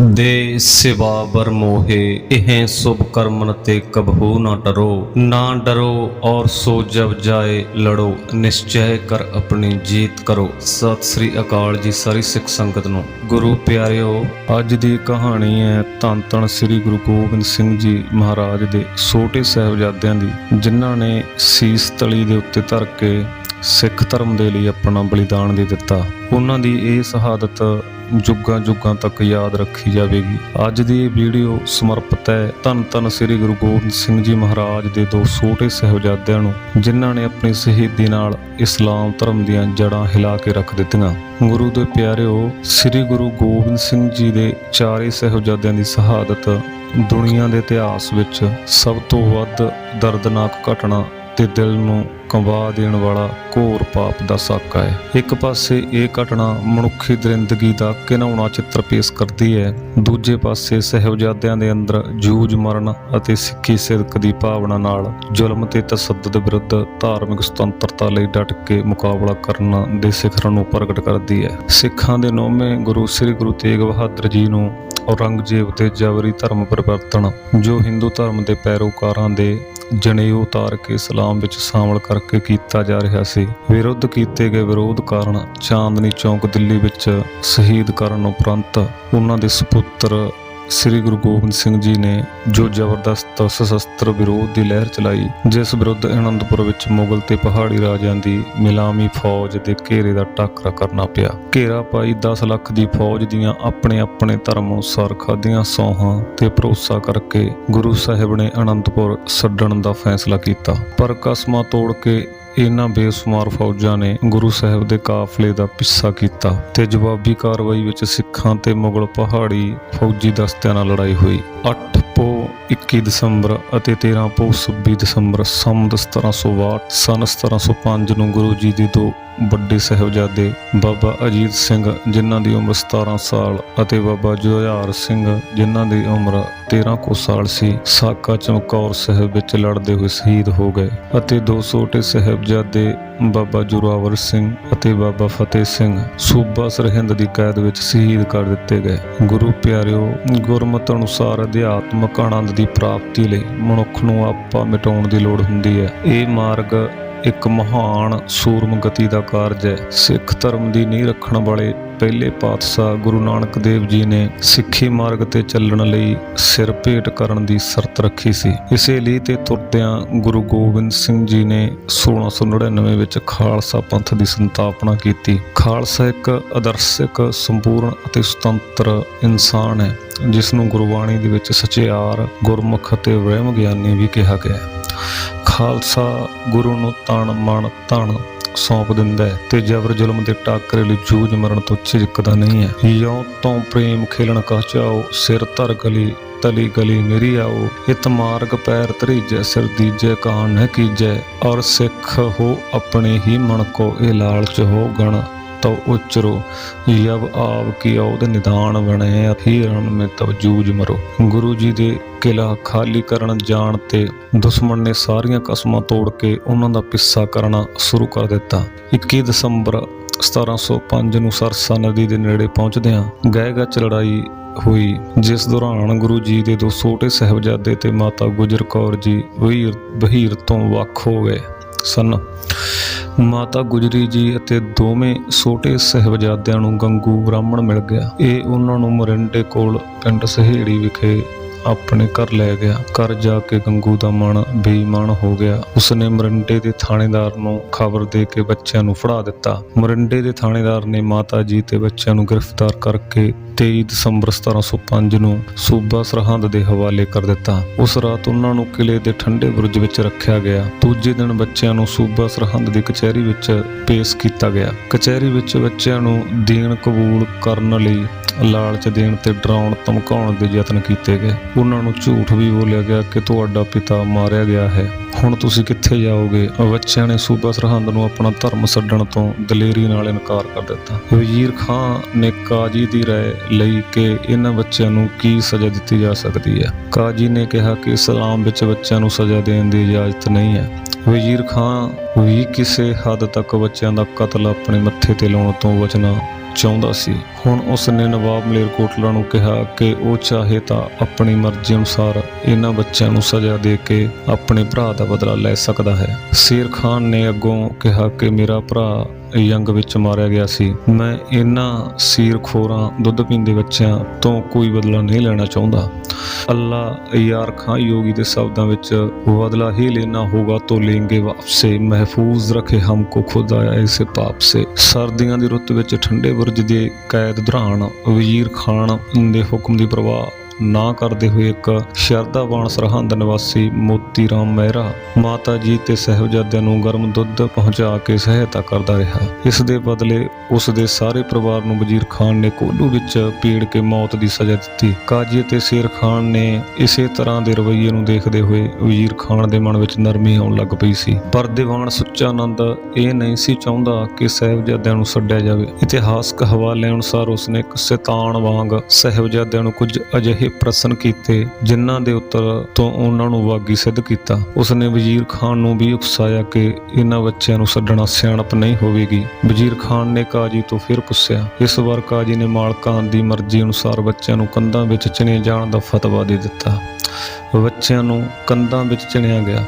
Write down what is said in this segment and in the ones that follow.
ਦੇ ਸਿਵਾ ਬਰ ਮੋਹੇ ਸੁਭ ਕਰਮਨ ਤੇ ਕਬਹੂ ਨਾ ਡਰੋ। ਨਾ ਡਰੋ ਔਰ ਸੋ ਜਬ ਜਾਏ ਲੜੋ, ਨਿਸ਼ਚੈ ਕਰ ਆਪਣੀ ਜੀਤ ਕਰੋ। ਸਤਿ ਸ੍ਰੀ ਅਕਾਲ ਜੀ ਸਾਰੀ ਸਿੱਖ ਸੰਗਤ ਨੂੰ। ਗੁਰੂ ਪਿਆਰਿਓ, ਅੱਜ ਦੀ ਕਹਾਣੀ ਹੈ ਧੰਨ ਧੰਨ ਸ੍ਰੀ ਗੁਰੂ ਗੋਬਿੰਦ ਸਿੰਘ ਜੀ ਮਹਾਰਾਜ ਦੇ ਛੋਟੇ ਸਾਹਿਬਜ਼ਾਦਿਆਂ ਦੀ, ਜਿਨ੍ਹਾਂ ਨੇ ਸੀਸ ਤਲੀ ਦੇ ਉੱਤੇ ਧਰ ਕੇ ਸਿੱਖ ਧਰਮ ਦੇ ਲਈ ਆਪਣਾ ਬਲੀਦਾਨ ਦੇ ਦਿੱਤਾ। ਉਹਨਾਂ ਦੀ ਇਹ ਸ਼ਹਾਦਤ ਜੁਗਾਂ ਜੁਗਾਂ ਤੱਕ ਯਾਦ ਰੱਖੀ ਜਾਵੇਗੀ। ਅੱਜ ਦੀ ਇਹ ਵੀਡੀਓ ਸਮਰਪਿਤ ਹੈ। ਧੰਨ ਧੰਨ ਸ੍ਰੀ ਗੁਰੂ ਗੋਬਿੰਦ ਸਿੰਘ ਜੀ ਮਹਾਰਾਜ ਦੇ ਦੋ ਛੋਟੇ ਸਾਹਿਬਜ਼ਾਦਿਆਂ ਨੂੰ, ਜਿਨ੍ਹਾਂ ਨੇ ਆਪਣੀ ਸ਼ਹੀਦੀ ਨਾਲ ਇਸਲਾਮ ਧਰਮ ਦੀਆਂ ਜੜ੍ਹਾਂ ਹਿਲਾ ਕੇ ਰੱਖ ਦਿੱਤੀਆਂ। ਗੁਰੂ ਦੇ ਪਿਆਰਿਓ, ਸ੍ਰੀ ਗੁਰੂ ਗੋਬਿੰਦ ਸਿੰਘ ਜੀ ਦੇ ਚਾਰੇ ਸਾਹਿਬਜ਼ਾਦਿਆਂ ਦੀ ਸ਼ਹਾਦਤ ਦੁਨੀਆ ਦੇ ਇਤਿਹਾਸ ਵਿੱਚ ਸਭ ਤੋਂ ਵੱਧ ਦਰਦਨਾਕ ਘਟਨਾ ਤੇ ਦਿਲ ਨੂੰ ਕੰਵਾ ਦੇਣ ਵਾਲਾ ਘੋਰ ਪਾਪ ਦਾ ਸਾਕਾ ਹੈ। ਇੱਕ ਪਾਸੇ ਇਹ ਘਟਨਾ ਮਨੁੱਖੀ ਦਰਿੰਦਗੀ ਦਾ ਘਿਨਾਉਣਾ ਚਿੱਤਰ ਪੇਸ਼ ਕਰਦੀ ਹੈ। ਦੂਜੇ ਪਾਸੇ ਸਹਿਬਜ਼ਾਦਿਆਂ ਦੇ ਅੰਦਰ ਜੂਝ ਮਰਨ ਅਤੇ ਸਿੱਖੀ ਸਿਦਕ ਦੀ ਭਾਵਨਾ ਨਾਲ ਜ਼ੁਲਮ ਤੇ ਤਸੱਦਦ ਵਿਰੁੱਧ ਧਾਰਮਿਕ ਸੁਤੰਤਰਤਾ ਲਈ ਡਟ ਕੇ ਮੁਕਾਬਲਾ ਕਰਨ ਦੇ ਸਿਖਰਾਂ ਨੂੰ ਪ੍ਰਗਟ ਕਰਦੀ ਹੈ। ਸਿੱਖਾਂ ਦੇ ਨੌਵੇਂ ਗੁਰੂ ਸ੍ਰੀ ਗੁਰੂ ਤੇਗ ਬਹਾਦਰ ਜੀ ਨੂੰ ਔਰੰਗਜ਼ੇਬ ਤੇ ਜਬਰੀ ਧਰਮ ਪਰਿਵਰਤਨ, ਜੋ ਹਿੰਦੂ ਧਰਮ ਦੇ ਪੈਰੋਕਾਰਾਂ ਦੇ ਜਨੇਊ ਉਤਾਰ ਕੇ ਇਸਲਾਮ ਵਿੱਚ ਸ਼ਾਮਲ ਕਰਕੇ ਕੀਤਾ ਜਾ ਰਿਹਾ ਸੀ। ਵਿਰੁੱਧ ਕੀਤੇ ਗਏ ਵਿਰੋਧ ਕਾਰਨ ਚਾਂਦਨੀ ਚੌਂਕ ਦਿੱਲੀ ਵਿੱਚ ਸ਼ਹੀਦ ਕਰਨ ਉਪਰੰਤ ਉਹਨਾਂ ਦੇ ਸੁਪੁੱਤਰ ਸ੍ਰੀ ਗੁਰੂ ਗੋਬਿੰਦ ਸਿੰਘ ਜੀ ਨੇ ਜੋ ਜ਼ਬਰਦਸਤ ਸਸ਼ਸਤਰ ਵਿਰੋਧ ਦੀ ਲਹਿਰ ਚਲਾਈ, ਜਿਸ ਵਿਰੁੱਧ ਅਨੰਦਪੁਰ ਵਿੱਚ ਮੁਗਲ ਤੇ ਪਹਾੜੀ ਰਾਜਿਆਂ ਦੀ ਮਿਲਾਮੀ ਫੌਜ ਦੇ ਘੇਰੇ ਦਾ ਟਾਕਰਾ ਕਰਨਾ ਪਿਆ। ਘੇਰਾ ਪਾਈ 10 ਲੱਖ ਦੀ ਫੌਜ ਦੀਆਂ ਆਪਣੇ ਆਪਣੇ ਧਰਮ ਅਨੁਸਾਰ ਖਾਧੀਆਂ ਸੌਹਾਂ ਤੇ ਭਰੋਸਾ ਕਰਕੇ ਗੁਰੂ ਸਾਹਿਬ ਨੇ ਅਨੰਦਪੁਰ ਛੱਡਣ ਦਾ ਫੈਸਲਾ ਕੀਤਾ। ਪਰ ਕਸਮਾਂ ਤੋੜ ਕੇ ਇਹਨਾਂ ਬੇਸ਼ੁਮਾਰ ਫੌਜਾਂ ਨੇ ਗੁਰੂ ਸਾਹਿਬ ਦੇ ਕਾਫਲੇ ਦਾ ਪਿੱਛਾ ਕੀਤਾ ਤੇ ਜਵਾਬੀ ਕਾਰਵਾਈ ਵਿੱਚ ਸਿੱਖਾਂ ਤੇ ਮੁਗਲ ਪਹਾੜੀ ਫੌਜੀ ਦਸਤਿਆਂ ਨਾਲ ਲੜਾਈ ਹੋਈ। 8 ਪੋ 21 ਦਸੰਬਰ ਅਤੇ 13 ਪੋ 26 ਦਸੰਬਰ ਸੰਮਤ 1762 ਸਨ 1705 ਨੂੰ ਗੁਰੂ ਜੀ ਦੇ ਦੋ ਵੱਡੇ ਸਾਹਿਬਜ਼ਾਦੇ ਬਾਬਾ ਅਜੀਤ ਸਿੰਘ, ਜਿਨ੍ਹਾਂ ਦੀ ਉਮਰ 17 ਸਾਲ ਅਤੇ ਬਾਬਾ ਜੁਝਾਰ ਸਿੰਘ, ਜਿਨ੍ਹਾਂ ਦੀ ਉਮਰ 13 ਕੁ ਸਾਲ ਸੀ, ਸਾਕਾ ਚਮਕੌਰ ਸਾਹਿਬ ਵਿੱਚ ਲੜਦੇ ਹੋਏ ਸ਼ਹੀਦ ਹੋ ਗਏ ਅਤੇ ਦੋ ਛੋਟੇ ਸਾਹਿਬਜ਼ਾਦੇ ਬਾਬਾ ਜੁਰਾਵਰ ਸਿੰਘ ਅਤੇ ਬਾਬਾ ਫਤਿਹ ਸਿੰਘ ਸੂਬਾ ਸਰਹਿੰਦ ਦੀ ਕੈਦ ਵਿੱਚ ਸ਼ਹੀਦ ਕਰ ਦਿੱਤੇ ਗਏ। ਗੁਰੂ ਪਿਆਰਿਓ, ਗੁਰਮਤਿ ਅਨੁਸਾਰ ਅਧਿਆਤਮਕ ਆਨੰਦ ਦੀ ਪ੍ਰਾਪਤੀ ਲਈ ਮਨੁੱਖ ਨੂੰ ਆਪਾ ਮਿਟਾਉਣ ਦੀ ਲੋੜ ਹੁੰਦੀ ਹੈ। ਇਹ ਮਾਰਗ ਇੱਕ ਮਹਾਨ ਸੂਰਮ ਗਤੀ ਦਾ ਕਾਰਜ ਹੈ। ਸਿੱਖ ਧਰਮ ਦੀ ਨੀਂਹ ਰੱਖਣ ਵਾਲੇ ਪਹਿਲੇ ਪਾਤਸ਼ਾਹ ਗੁਰੂ ਨਾਨਕ ਦੇਵ ਜੀ ਨੇ ਸਿੱਖੀ ਮਾਰਗ ਤੇ ਚੱਲਣ ਲਈ ਸਿਰ ਭੇਟ ਕਰਨ ਦੀ ਸ਼ਰਤ ਰੱਖੀ ਸੀ। ਇਸੇ ਲਈ ਤੇ ਤੁਰਦਿਆਂ ਗੁਰੂ ਗੋਬਿੰਦ ਸਿੰਘ ਜੀ ਨੇ 1699 ਵਿੱਚ ਖਾਲਸਾ ਪੰਥ ਦੀ ਸੰਸਥਾਪਨਾ ਕੀਤੀ। ਖਾਲਸਾ ਇੱਕ ਆਦਰਸ਼ਕ ਸੰਪੂਰਨ ਅਤੇ ਸੁਤੰਤਰ ਇਨਸਾਨ ਹੈ ਜਿਸ ਨੂੰ ਗੁਰਬਾਣੀ ਦੇ ਵਿੱਚ ਸਚਿਆਰ, ਗੁਰਮੁਖ ਅਤੇ ਵਹਿਮ ਗਿਆਨੀ ਵੀ ਕਿਹਾ ਗਿਆ ਹੈ। ਖਾਲਸਾ ਗੁਰੂ ਨੂੰ ਤਨ ਮਨ ਧਨ ਸੌਂਪ ਦਿੰਦਾ ਹੈ ਤੇ ਜਬਰ ਜ਼ੁਲਮ ਦੇ ਟਾਕਰੇ ਲਈ ਜੂਝ ਮਰਨ ਤੋਂ ਝਿਜਕਦਾ ਨਹੀਂ ਹੈ। ਯੋਂ ਤੋਂ ਪ੍ਰੇਮ ਖੇਲਣ ਕਾ ਚਾਓ ਸਿਰ ਧਰ ਗਲੀ, ਤਲੀ ਗਲੀ ਮੇਰੀ ਆਓ। ਹਿਤ ਮਾਰਗ ਪੈਰ ਧਰੀਜੈ, ਸਿਰ ਦੀਜੈ ਕਾਨ ਨ ਕੀਜੈ। ਔਰ ਸਿੱਖ ਹੋ ਆਪਣੇ ਹੀ ਮਨ ਕੋ, ਇਹ ਲਾਲਚ ਹੋ ਗਣ। ਤਉ ਉਚਰੋ ਯਵ ਆਵ ਕੀ ਔਦ ਨਿਦਾਨ ਬਣੇ ਹੀ ਰਣ ਮੇ ਤਵ ਜੂਝ ਮਰੋ। ਗੁਰੂ ਜੀ ਦੇ ਕਿਲਾ ਖਾਲੀ ਕਰਨ ਜਾਣ ਤੇ ਦੁਸ਼ਮਣ ਨੇ ਸਾਰੀਆਂ ਕਸਮਾਂ ਤੋੜ ਕੇ ਉਹਨਾਂ ਦਾ ਪਿੱਛਾ ਕਰਨਾ ਸ਼ੁਰੂ ਕਰ ਦਿੱਤਾ। 21 ਦਸੰਬਰ 1705 ਨੂੰ ਸਰਸਾ ਨਦੀ ਦੇ ਨੇੜੇ ਪਹੁੰਚਦਿਆਂ ਗਏ ਲੜਾਈ ਹੋਈ, ਜਿਸ ਦੌਰਾਨ ਗੁਰੂ ਜੀ ਦੇ ਦੋ ਛੋਟੇ ਸਾਹਿਬਜ਼ਾਦੇ ਤੇ ਮਾਤਾ ਗੁਜਰ ਕੌਰ ਜੀ ਵਹੀਰ ਬਹੀਰ ਤੋਂ ਵੱਖ ਹੋ ਗਏ ਸਨ। ਮਾਤਾ ਗੁਜਰੀ ਜੀ ਅਤੇ ਦੋਵੇਂ ਛੋਟੇ ਸਹਿਬਜ਼ਾਦਿਆਂ ਨੂੰ ਗੰਗੂ ਬ੍ਰਾਹਮਣ ਮਿਲ ਗਿਆ। ਇਹ ਉਹਨਾਂ ਨੂੰ ਮਰਿੰਡੇ ਕੋਲ ਪਿੰਡ ਸਹੇੜੀ ਵਿਖੇ ਆਪਣੇ ਘਰ ਲੈ ਗਿਆ। ਘਰ ਜਾ ਕੇ ਗੰਗੂ ਦਾ ਮਨ ਬੇਈਮਾਨ ਹੋ ਗਿਆ। ਉਸਨੇ ਮਰਿੰਡੇ ਦੇ ਥਾਣੇਦਾਰ ਨੂੰ ਖਬਰ ਦੇ ਕੇ ਬੱਚਿਆਂ ਨੂੰ ਫੜਾ ਦਿੱਤਾ। ਮਰਿੰਡੇ ਦੇ ਥਾਣੇਦਾਰ ਨੇ ਮਾਤਾ ਜੀ ਤੇ ਬੱਚਿਆਂ ਨੂੰ ਗ੍ਰਿਫਤਾਰ ਕਰਕੇ 23 ਦਸੰਬਰ 1705 ਨੂੰ ਸੂਬਾ ਸਰਹੰਦ ਦੇ ਹਵਾਲੇ ਕਰ ਦਿੱਤਾ। ਉਸ ਰਾਤ ਉਹਨਾਂ ਨੂੰ ਕਿਲੇ ਦੇ ਠੰਡੇ ਬੁਰਜ ਵਿੱਚ ਰੱਖਿਆ ਗਿਆ। ਦੂਜੇ ਦਿਨ ਬੱਚਿਆਂ ਨੂੰ ਸੂਬਾ ਸਰਹੰਦ ਦੀ ਕਚਹਿਰੀ ਵਿੱਚ ਪੇਸ਼ ਕੀਤਾ ਗਿਆ। ਕਚਹਿਰੀ ਵਿੱਚ ਬੱਚਿਆਂ ਨੂੰ ਦੇਣ ਕਬੂਲ ਕਰਨ ਲਈ ਲਾਲਚ ਦੇਣ ਤੇ ਡਰਾਉਣ, ਧਮਕਾਉਣ ਦੇ ਯਤਨ ਕੀਤੇ ਗਏ। ਉਹਨਾਂ ਨੂੰ ਝੂਠ ਵੀ ਬੋਲਿਆ ਗਿਆ ਕਿ ਤੁਹਾਡਾ ਪਿਤਾ ਮਾਰਿਆ ਗਿਆ ਹੈ। ਹੁਣ ਤੁਸੀਂ ਕਿੱਥੇ ਜਾਓਗੇ ਬੱਚਿਆਂ ਨੇ ਸੂਬਾ ਸਰਹੰਦ ਨੂੰ ਆਪਣਾ ਧਰਮ ਛੱਡਣ ਤੋਂ ਦਲੇਰੀ ਨਾਲ ਇਨਕਾਰ ਕਰ ਦਿੱਤਾ ਵਜ਼ੀਰ ਖਾਨ ਨੇ ਕਾਜੀ ਦੀ رائے ਲਈ ਕਿ ਇਹਨਾਂ ਬੱਚਿਆਂ ਨੂੰ ਕੀ ਸਜ਼ਾ ਦਿੱਤੀ ਜਾ ਸਕਦੀ ਹੈ ਕਾਜੀ ਨੇ ਕਿਹਾ ਕਿ ਇਸਲਾਮ ਵਿੱਚ ਬੱਚਿਆਂ ਨੂੰ ਸਜ਼ਾ ਦੇਣ ਦੀ ਇਜਾਜ਼ਤ ਨਹੀਂ ਹੈ ਵਜ਼ੀਰ ਖਾਂ, ਵੀ ਕਿਸੇ ਹੱਦ ਤੱਕ ਬੱਚਿਆਂ ਦਾ ਕਤਲ ਆਪਣੇ ਮੱਥੇ ਤੇ ਲਾਉਣ ਤੋਂ ਬਚਣਾ ਚਾਹੁੰਦਾ ਸੀ। ਹੁਣ ਉਸ ਨੇ ਨਵਾਬ ਮਲੇਰਕੋਟਲਾ ਨੂੰ ਕਿਹਾ ਕਿ ਉਹ ਚਾਹੇ ਤਾਂ ਆਪਣੀ ਮਰਜ਼ੀ ਅਨੁਸਾਰ ਇਹਨਾਂ ਬੱਚਿਆਂ ਨੂੰ ਸਜ਼ਾ ਦੇ ਕੇ ਆਪਣੇ ਭਰਾ ਦਾ ਬਦਲਾ ਲੈ ਸਕਦਾ ਹੈ। ਸ਼ੇਰ ਖਾਨ ਨੇ ਅੱਗੋਂ ਕਿਹਾ ਕਿ ਮੇਰਾ ਭਰਾ ਯੰਗ ਵਿੱਚ ਮਾਰਿਆ ਗਿਆ ਸੀ। ਮੈਂ ਇਹਨਾਂ ਸੀਰਖੋਰਾਂ, ਦੁੱਧ ਪੀਂਦੇ ਬੱਚਿਆਂ ਤੋਂ ਕੋਈ ਬਦਲਾ ਨਹੀਂ ਲੈਣਾ ਚਾਹੁੰਦਾ। ਅੱਲਾ ਯਾਰ ਖਾਂ ਯੋਗੀ ਦੇ ਸ਼ਬਦਾਂ ਵਿੱਚ ਬਦਲਾ ਹੀ ਲੈਣਾ ਹੋਗਾ ਤੋਂ ਲੇਂਗੇ ਵਾਪਸੇ, ਮਹਿਫੂਜ਼ ਰੱਖੇ ਹਮ ਕੋ ਖੁਦਾ ਐਸੇ ਪਾਪ ਸੇ। ਸਰਦੀਆਂ ਦੀ ਰੁੱਤ ਵਿੱਚ ਠੰਡੇ ਬੁਰਜ ਦੇ ਕੈਦ ਦੌਰਾਨ ਵਜ਼ੀਰ ਖਾਨ ਦੇ ਹੁਕਮ ਦੀ ਪ੍ਰਵਾਹ ਨਾ ਕਰਦੇ ਹੋਏ ਇੱਕ ਸ਼ਰਧਾਵਾਨ ਸਰਹੰਦ ਨਿਵਾਸੀ ਮੋਤੀ ਰਾਮ ਮਹਿਰਾ ਮਾਤਾ ਜੀ ਤੇ ਸਹਿਬਜ਼ਾਦਿਆਂ ਨੂੰ ਗਰਮ ਦੁੱਧ ਪਹੁੰਚਾ ਕੇ ਸਹਾਇਤਾ ਕਰਦਾ ਰਿਹਾ। ਇਸ ਦੇ ਬਦਲੇ ਉਸ ਦੇ ਸਾਰੇ ਪਰਿਵਾਰ ਨੂੰ ਵਜ਼ੀਰ ਖਾਨ ਨੇ ਕੋਲੂ ਵਿੱਚ ਪੀੜ ਕੇ ਮੌਤ ਦੀ ਸਜ਼ਾ ਦਿੱਤੀ। ਕਾਜੀ ਅਤੇ ਸ਼ੇਰ ਖਾਨ ਨੇ ਇਸੇ ਤਰ੍ਹਾਂ ਦੇ ਰਵੱਈਏ ਨੂੰ ਦੇਖਦੇ ਹੋਏ ਵਜ਼ੀਰ ਖਾਨ ਦੇ ਮਨ ਵਿੱਚ ਨਰਮੀ ਆਉਣ ਲੱਗ ਪਈ ਸੀ। ਪਰ ਦੀਵਾਨ ਸੁੱਚਾ ਆਨੰਦ ਇਹ ਨਹੀਂ ਸੀ ਚਾਹੁੰਦਾ ਕਿ ਸਹਿਬਜ਼ਾਦਿਆਂ ਨੂੰ ਛੱਡਿਆ ਜਾਵੇ। ਇਤਿਹਾਸਕ ਹਵਾਲੇ ਅਨੁਸਾਰ ਉਸਨੇ ਇੱਕ ਸ਼ੈਤਾਨ ਵਾਂਗ ਸਹਿਬਜ਼ਾਦਿਆਂ ਨੂੰ ਕੁਝ ਅਜਿਹੇ ਪ੍ਰਸ਼ਨ ਕੀਤੇ, ਜਿਨ੍ਹਾਂ ਦੇ ਉੱਤਰ ਤੋਂ ਉਹਨਾਂ ਨੂੰ ਵਾਗੀ ਸਿੱਧ ਕੀਤਾ। ਉਸਨੇ ਵਜ਼ੀਰ ਖਾਨ ਨੂੰ ਵੀ ਉਕਸਾਇਆ ਕਿ ਇਹਨਾਂ ਬੱਚਿਆਂ ਨੂੰ ਛੱਡਣਾ ਸਿਆਣਪ ਨਹੀਂ ਹੋਵੇਗੀ। ਵਜ਼ੀਰ ਖਾਨ ਨੇ ਕਾਜੀ ਤੋਂ ਫਿਰ ਪੁੱਛਿਆ, ਇਸ ਵਾਰ ਕਾਜੀ ਨੇ ਮਾਲਕਾਂ ਦੀ ਮਰਜ਼ੀ ਅਨੁਸਾਰ ਬੱਚਿਆਂ ਨੂੰ ਕੰਧਾਂ ਵਿੱਚ ਚਿਣੇ ਜਾਣ ਦਾ ਫਤਵਾ ਦੇ ਦਿੱਤਾ। ਬੱਚਿਆਂ ਨੂੰ ਕੰਧਾਂ ਵਿੱਚ ਚਿਣਿਆ ਗਿਆ।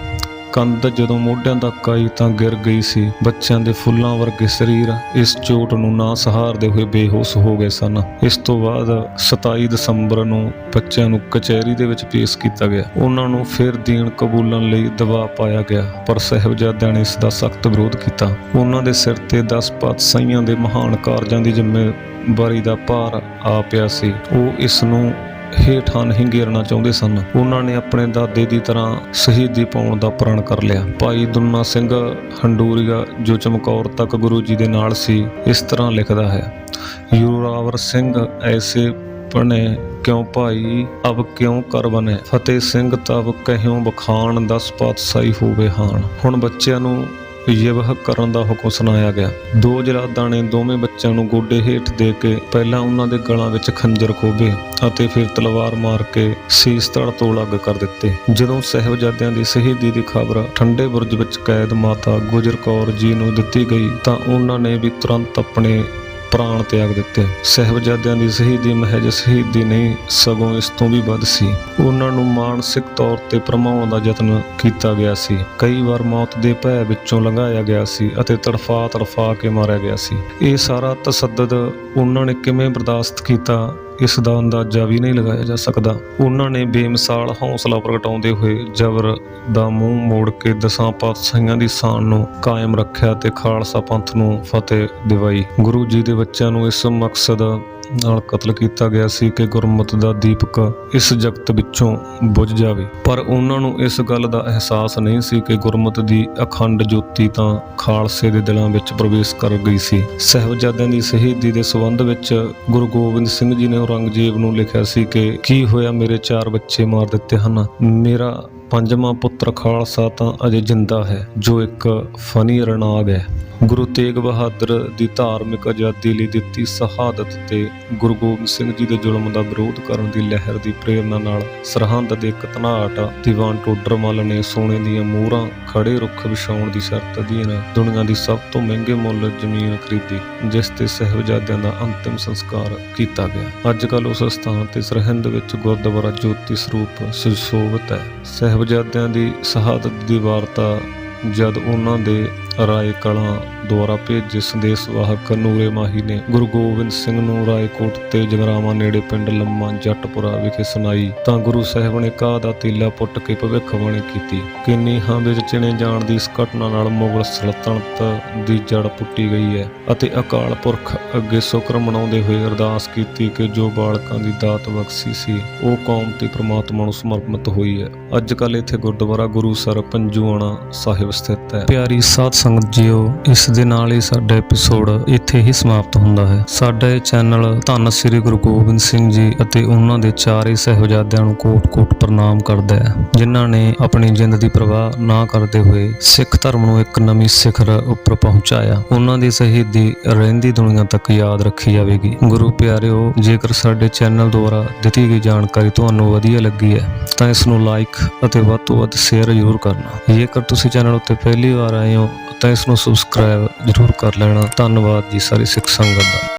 ਕੰਧ ਜਦੋਂ ਮੋਢਿਆਂ ਤੱਕ ਆਈ ਤਾਂ ਗਿਰ ਗਈ ਸੀ। ਬੱਚਿਆਂ ਦੇ ਫੁੱਲਾਂ ਵਰਗੇ ਸਰੀਰ ਇਸ ਚੋਟ ਨੂੰ ਨਾ ਸਹਾਰਦੇ ਹੋਏ ਬੇਹੋਸ਼ ਹੋ ਗਏ ਸਨ। ਇਸ ਤੋਂ ਬਾਅਦ 27 ਦਸੰਬਰ ਨੂੰ ਬੱਚਿਆਂ ਨੂੰ ਕਚਹਿਰੀ ਦੇ ਵਿੱਚ ਪੇਸ਼ ਕੀਤਾ ਗਿਆ। ਉਹਨਾਂ ਨੂੰ ਫਿਰ ਦੀਨ ਕਬੂਲਣ ਲਈ ਦਬਾਅ ਪਾਇਆ ਗਿਆ, ਪਰ ਸਹਿਬਜ਼ਾਦਿਆਂ ਨੇ ਇਸ ਦਾ ਸਖਤ ਵਿਰੋਧ ਕੀਤਾ। ਉਹਨਾਂ ਦੇ ਸਿਰ ਤੇ 10 ਪਾਤਸ਼ਾਹੀਆਂ ਦੇ ਮਹਾਨ ਕਾਰਜਾਂ ਦੀ ਜ਼ਿੰਮੇਵਾਰੀ ਦਾ ਭਾਰ ਆ ਪਿਆ ਸੀ। ਉਹ ਇਸ ਨੂੰ ਹੇਠਾਂ ਨਹੀਂ ਗੇਰਨਾ ਚਾਹੁੰਦੇ ਸਨ। ਉਹਨਾਂ ਨੇ ਆਪਣੇ ਦਾਦੇ ਦੀ ਤਰ੍ਹਾਂ ਸ਼ਹੀਦੀ ਪਾਉਣ ਦਾ ਪ੍ਰਣ ਕਰ ਲਿਆ। ਭਾਈ ਦੁੰਨਾ ਸਿੰਘ ਹੰਡੂਰੀਆ, ਜੋ ਚਮਕੌਰ ਤੱਕ ਗੁਰੂ ਜੀ ਦੇ ਨਾਲ ਸੀ, ਇਸ ਤਰ੍ਹਾਂ ਲਿਖਦਾ ਹੈ ਯੂਰਾਵਰ ਸਿੰਘ, ਐਸੇ ਬਣੇ ਕਿਉਂ ਭਾਈ? ਅਬ ਕਿਉਂ ਕਰ ਬਨੇ ਫਤਿਹ ਸਿੰਘ, ਤਬ ਕਹਿਉ ਬਖਾਨ, ਦਸ ਪਾਤਸ਼ਾਹੀ ਹੋਵੇ ਹਾਨ। ਹੁਣ ਬੱਚਿਆਂ ਨੂੰ ਯਵਹ ਕਰਨ ਦਾ ਹੁਕਮ ਸੁਣਾਇਆ ਗਿਆ। ਦੋ ਜਰਾਦਾਂ ਨੇ ਦੋਵੇਂ ਬੱਚਿਆਂ ਨੂੰ ਗੋਡੇ ਹੇਠ ਦੇ ਕੇ ਪਹਿਲਾਂ ਉਹਨਾਂ ਦੇ ਗਲਾਂ ਵਿੱਚ ਖੰਜਰ ਖੋਬੇ ਅਤੇ ਫਿਰ ਤਲਵਾਰ ਮਾਰ ਕੇ ਸੀਸ ਧੜ ਤੋਂ ਅਲੱਗ ਕਰ ਦਿੱਤੇ। ਜਦੋਂ ਸਹਿਬਜ਼ਾਦਿਆਂ ਦੀ ਸ਼ਹੀਦੀ ਦੀ ਖਬਰ ਠੰਡੇ ਬੁਰਜ ਵਿੱਚ ਕੈਦ ਮਾਤਾ ਗੁਜਰ ਕੌਰ ਜੀ ਨੂੰ ਦਿੱਤੀ ਗਈ ਤਾਂ ਉਹਨਾਂ ਨੇ ਵੀ ਤੁਰੰਤ ਆਪਣੇ ਪ੍ਰਾਣ ਤਿਆਗ ਦਿੱਤੇ। ਸਹਿਬਜ਼ਾਦਿਆਂ ਦੀ ਸ਼ਹੀਦੀ ਮਹਿਜ ਸ਼ਹੀਦੀ ਨਹੀਂ, ਸਗੋਂ ਇਸ ਤੋਂ ਵੀ ਵੱਧ ਸੀ। ਉਹਨਾਂ ਨੂੰ ਮਾਨਸਿਕ ਤੌਰ ਤੇ ਪ੍ਰਮਾਉਣ ਦਾ ਯਤਨ ਕੀਤਾ ਗਿਆ ਸੀ। ਕਈ ਵਾਰ ਮੌਤ ਦੇ ਭੈ ਵਿੱਚੋਂ ਲੰਘਾਇਆ ਗਿਆ ਸੀ ਅਤੇ ਤੜਫਾ ਤੜਫਾ ਕੇ ਮਾਰਿਆ ਗਿਆ ਸੀ। ਇਹ ਸਾਰਾ ਤਸੱਦਦ ਉਹਨਾਂ ਨੇ ਕਿਵੇਂ ਬਰਦਾਸ਼ਤ ਕੀਤਾ ਇਸ ਦਾ ਅੰਦਾਜ਼ਾ ਵੀ ਨਹੀਂ ਲਗਾਇਆ ਜਾ ਸਕਦਾ। ਉਹਨਾਂ ਨੇ ਬੇਮਿਸਾਲ ਹੌਸਲਾ ਪ੍ਰਗਟਾਉਂਦੇ ਹੋਏ ਜ਼ਬਰ ਦਾ ਮੂੰਹ ਮੋੜ ਕੇ ਦਸਾਂ ਪਾਤਸ਼ਾਹੀਆਂ ਦੀ ਸ਼ਾਨ ਨੂੰ ਕਾਇਮ ਰੱਖਿਆ ਤੇ ਖਾਲਸਾ ਪੰਥ ਨੂੰ ਫਤਿਹ ਦਿਵਾਈ। ਗੁਰੂ ਜੀ ਦੇ ਬੱਚਿਆਂ ਨੂੰ ਇਸ ਮਕਸਦ ਨਾਲ ਕਤਲ ਕੀਤਾ ਗਿਆ ਸੀ ਕਿ ਗੁਰਮਤ ਦਾ ਦੀਪਕ ਇਸ ਜਗਤ ਵਿੱਚੋਂ ਬੁਝ ਜਾਵੇ। ਪਰ ਉਹਨਾਂ ਨੂੰ ਇਸ ਗੱਲ ਦਾ ਅਹਿਸਾਸ ਨਹੀਂ ਸੀ ਕਿ ਗੁਰਮਤ ਦੀ ਅਖੰਡ ਜੋਤੀ ਤਾਂ ਖਾਲਸੇ ਦੇ ਦਿਲਾਂ ਵਿੱਚ ਪ੍ਰਵੇਸ਼ ਕਰ ਗਈ ਸੀ। ਸਹਿਬਜ਼ਾਦਿਆਂ ਦੀ ਸ਼ਹੀਦੀ ਦੇ ਸੰਬੰਧ ਵਿੱਚ ਗੁਰੂ ਗੋਬਿੰਦ ਸਿੰਘ ਜੀ ਨੇ ਔਰੰਗਜ਼ੇਬ ਨੂੰ ਲਿਖਿਆ ਸੀ ਕਿ, ਕੀ ਹੋਇਆ ਮੇਰੇ ਚਾਰ ਬੱਚੇ ਮਾਰ ਦਿੱਤੇ ਹਨ? ਮੇਰਾ ਪੰਜਵਾਂ ਪੁੱਤਰ ਖਾਲਸਾ ਤਾਂ ਅਜੇ ਜਿੰਦਾ ਹੈ, ਜੋ ਇੱਕ ਫਨੀ ਰਣਾਗ ਹੈ। ਗੁਰੂ ਤੇਗ ਬਹਾਦਰ ਦੀ ਧਾਰਮਿਕ ਆਜ਼ਾਦੀ ਲਈ ਦਿੱਤੀ ਸ਼ਹਾਦਤ ਤੇ ਗੁਰੂ ਗੋਬਿੰਦ ਸਿੰਘ ਜੀ ਦੇ ਜ਼ੁਲਮ ਦਾ ਵਿਰੋਧ ਕਰਨ ਦੀ ਲਹਿਰ ਦੀ ਪ੍ਰੇਰਣਾ ਨਾਲ ਸਰਹੰਦ ਦੇ ਇੱਕ ਧਨਾਟ ਦੀਵਾਨ ਟੋਡਰਮਲ ਨੇ ਸੋਨੇ ਦੀਆਂ ਮੋਹਰਾਂ ਖੜੇ ਰੁੱਖ ਵਿਛਾਉਣ ਦੀ ਸ਼ਰਤ ਅਧੀਨ ਦੁਨੀਆ ਦੀ ਸਭ ਤੋਂ ਮਹਿੰਗੇ ਮੁੱਲ ਜ਼ਮੀਨ ਖਰੀਦੀ, ਜਿਸ ਤੇ ਸਹਿਬਜ਼ਾਦਿਆਂ ਦਾ ਅੰਤਿਮ ਸੰਸਕਾਰ ਕੀਤਾ ਗਿਆ। ਅੱਜ ਕੱਲ ਉਸ ਸਥਾਨ ਤੇ ਸਰਹਿੰਦ ਵਿੱਚ ਗੁਰਦੁਆਰਾ ਜੋਤੀ ਸਰੂਪ ਸੁਸ਼ੋਭਿਤ ਹੈ। ਸਹਿਬਜ਼ਾਦਿਆਂ ਦੀ ਸ਼ਹਾਦਤ ਦੀ ਵਾਰਤਾ ਜਦ ਉਹਨਾਂ ਦੇ ਰਾਏ ਕਲਾਂ ਦੁਆਰਾ ਭੇਜੇ ਸੰਦੇਸ਼ ਵਾਹਕ ਨੂਰੇ ਮਾਹੀ ਨੇ ਗੁਰੂ ਗੋਬਿੰਦ ਸਿੰਘ ਨੂੰ ਰਾਏਕੋਟ ਤੇ ਜਗਰਾਵਾਂ ਨੇੜੇ ਪਿੰਡ ਲੰਮਾ ਜੱਟਪੁਰਾ ਵਿਖੇ ਸੁਣਾਈ। ਤਾਂ ਗੁਰੂ ਸਾਹਿਬ ਨੇ ਕਾਹ ਦਾ ਤੀਲਾ ਪੁੱਟ ਕੇ ਭਵਿੱਖਬਾਣੀ ਕੀਤੀ। ਕਿ ਨੀਹਾਂ ਵਿੱਚ ਚਿਣੇ ਜਾਣ ਦੀ ਇਸ ਘਟਨਾ ਨਾਲ ਮੁਗਲ ਸਲਤਨਤ ਦੀ ਜੜ ਪੁੱਟੀ ਗਈ ਹੈ ਅਤੇ ਅਕਾਲ ਪੁਰਖ ਅੱਗੇ ਸ਼ੁਕਰ ਮਨਾਉਂਦੇ ਹੋਏ ਅਰਦਾਸ ਕੀਤੀ ਕਿ ਜੋ ਬਾਲਕਾਂ ਦੀ ਦਾਤ ਬਖਸ਼ੀ ਸੀ, ਉਹ ਕੌਮ ਤੇ ਪ੍ਰਮਾਤਮਾ ਨੂੰ ਸਮਰਪਿਤ ਹੋਈ ਹੈ। ਅੱਜ ਕੱਲ ਇੱਥੇ ਗੁਰਦੁਆਰਾ ਗੁਰੂ ਸਰ ਪੰਜੂਆਣਾ ਸਾਹਿਬ ਸਥਿਤ ਹੈ। ਪਿਆਰੀ ਸਾਧ ਸੰਗਤ ਜੀਓ, ਇਸ ਦੇ ਨਾਲ ਹੀ ਸਾਡਾ ਐਪੀਸੋਡ ਇੱਥੇ ਹੀ ਸਮਾਪਤ ਹੁੰਦਾ ਹੈ। ਸਾਡਾ ਇਹ ਚੈਨਲ ਧੰਨ ਸ੍ਰੀ ਗੁਰੂ ਗੋਬਿੰਦ ਸਿੰਘ ਜੀ ਅਤੇ ਉਹਨਾਂ ਦੇ ਚਾਰੇ ਸਹਿਬਜ਼ਾਦਿਆਂ ਨੂੰ ਕੋਟ-ਕੋਟ ਪ੍ਰਣਾਮ ਕਰਦਾ ਹੈ, ਜਿਨ੍ਹਾਂ ਨੇ ਆਪਣੀ ਜਿੰਦ ਦੀ ਪ੍ਰਵਾਹ ਨਾ ਕਰਦੇ ਹੋਏ ਸਿੱਖ ਧਰਮ ਨੂੰ ਇੱਕ ਨਵੀਂ ਸਿਖਰ ਉੱਪਰ ਪਹੁੰਚਾਇਆ। ਉਹਨਾਂ ਦੀ ਸ਼ਹੀਦੀ ਰਹਿੰਦੀ ਦੁਨੀਆ ਤੱਕ ਯਾਦ ਰੱਖੀ ਜਾਵੇਗੀ। ਗੁਰੂ ਪਿਆਰਿਓ, ਜੇਕਰ ਸਾਡੇ ਚੈਨਲ ਦੁਆਰਾ ਦਿੱਤੀ ਗਈ ਜਾਣਕਾਰੀ ਤੁਹਾਨੂੰ ਵਧੀਆ ਲੱਗੀ ਹੈ, ਤਾਂ ਇਸ ਨੂੰ ਲਾਈਕ ਅਤੇ ਵੱਧ ਤੋਂ ਵੱਧ ਸ਼ੇਅਰ ਜ਼ਰੂਰ ਕਰਨਾ। ਜੇਕਰ ਤੁਸੀਂ ਚੈਨਲ ਉੱਤੇ ਪਹਿਲੀ ਵਾਰ ਆਏ ਹੋ ਤਾਂ ਇਸ ਨੂੰ ਸਬਸਕ੍ਰਾਈਬ ਜ਼ਰੂਰ ਕਰ ਲੈਣਾ। ਧੰਨਵਾਦ ਜੀ ਸਾਰੀ ਸਿੱਖ ਸੰਗਤ ਦਾ।